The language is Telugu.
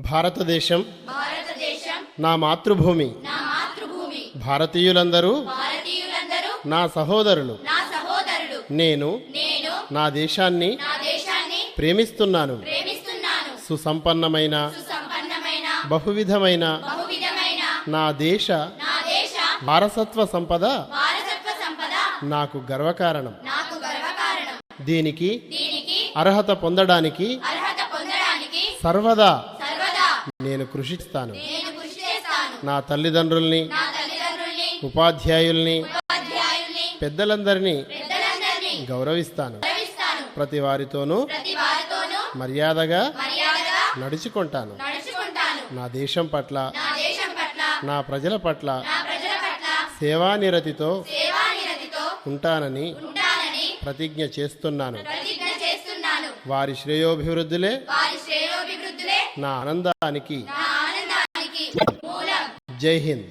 భారతదేశం. నా మాతృభూమి. భారతీయులందరూ. నా సహోదరులు. నేను. నా దేశాన్ని. ప్రేమిస్తున్నాను. సుసంపన్నమైన. బహువిధమైన. నా దేశ. వారసత్వ సంపద. నాకు గర్వకారణం. నాకు గర్వకారణం. దీనికి అర్హత పొందడానికి సర్వదా నేను కృషి చేస్తాను. నా తల్లిదండ్రుల్ని ఉపాధ్యాయుల్ని పెద్దలందరినీ గౌరవిస్తాను. ప్రతి వారితోనూ మర్యాదగా నడుచుకుంటాను. నా దేశం పట్ల నా ప్రజల పట్ల సేవానిరతితో ఉంటానని ప్రతిజ్ఞ చేస్తున్నాను. వారి శ్రేయోభివృద్ధులే నా ఆనందానికి జై హింద్.